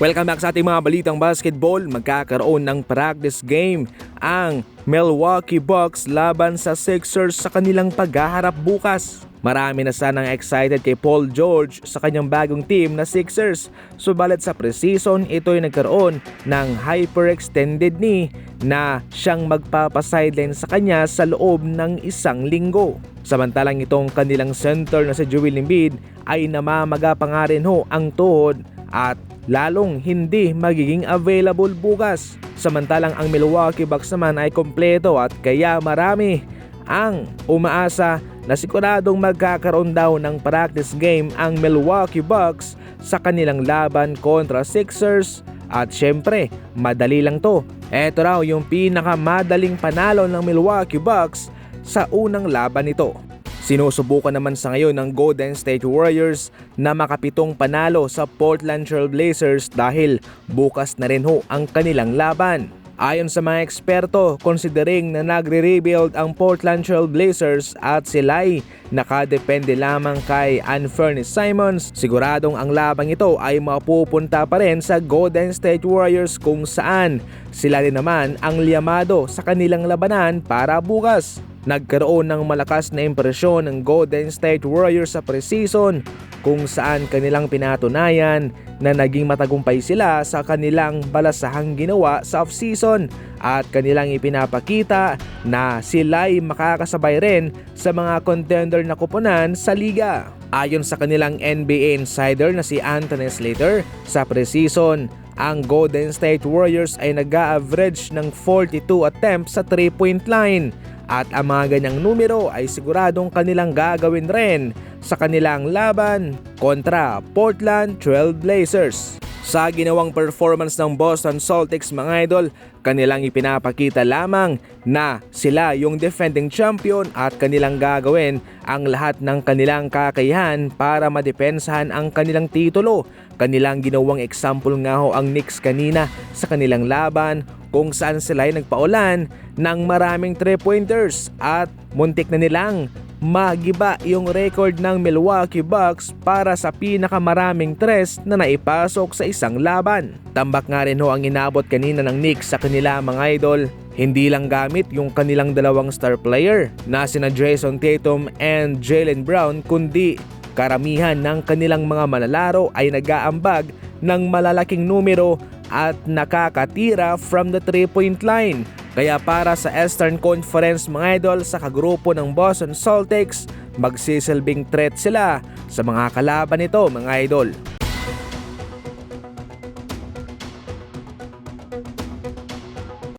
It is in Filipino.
Welcome back sa ating mga balitang basketball. Magkakaroon ng practice game ang Milwaukee Bucks laban sa Sixers sa kanilang paghaharap bukas. Marami na sanang excited kay Paul George sa kanyang bagong team na Sixers. Subalit sa preseason, ito'y nagkaroon ng hyperextended knee na siyang magpapasideline sa kanya sa loob ng isang linggo. Samantalang itong kanilang center na si Joel Embiid ay namamaga pa nga rin ho ang tuhod at lalong hindi magiging available bukas. Samantalang ang Milwaukee Bucks naman ay kompleto at kaya marami ang umaasa na siguradong magkakaroon daw ng practice game ang Milwaukee Bucks sa kanilang laban kontra Sixers at syempre madali lang to. Ito raw yung pinakamadaling panalo ng Milwaukee Bucks sa unang laban nito. Sinusubukan naman sa ngayon ng Golden State Warriors na makapitong panalo sa Portland Trail Blazers dahil bukas na rin ho ang kanilang laban. Ayon sa mga eksperto, considering na nagre-rebuild ang Portland Trail Blazers at sila'y nakadepende lamang kay Anthony Simons, siguradong ang labang ito ay mapupunta pa rin sa Golden State Warriors kung saan sila rin naman ang liyamado sa kanilang labanan para bukas. Nagkaroon ng malakas na impresyon ng Golden State Warriors sa preseason kung saan kanilang pinatunayan na naging matagumpay sila sa kanilang balasahang ginawa sa off-season at kanilang ipinapakita na sila'y makakasabay rin sa mga contender na kupunan sa liga. Ayon sa kanilang NBA insider na si Anthony Slater, sa preseason, ang Golden State Warriors ay nag-average ng 42 attempts sa 3-point line at ang mga ganyang numero ay siguradong kanilang gagawin rin sa kanilang laban kontra Portland Trail Blazers. Sa ginawang performance ng Boston Celtics mga idol, kanilang ipinapakita lamang na sila yung defending champion at kanilang gagawin ang lahat ng kanilang kakayahan para madepensahan ang kanilang titulo. Kanilang ginawang example nga ho ang Knicks kanina sa kanilang laban kung saan sila ay nagpaulan ng maraming 3-pointers at muntik na nilang magiba yung record ng Milwaukee Bucks para sa pinakamaraming tres na naipasok sa isang laban. Tambak nga rin ho ang inabot kanina ng Knicks sa kanila mga idol. Hindi lang gamit yung kanilang dalawang star player na sina Jason Tatum and Jalen Brown kundi karamihan ng kanilang mga manlalaro ay nag-aambag ng malalaking numero at nakakatira from the 3-point line. Kaya para sa Eastern Conference mga idol sa kagrupo ng Boston Celtics, magsisilbing threat sila sa mga kalaban nito mga idol.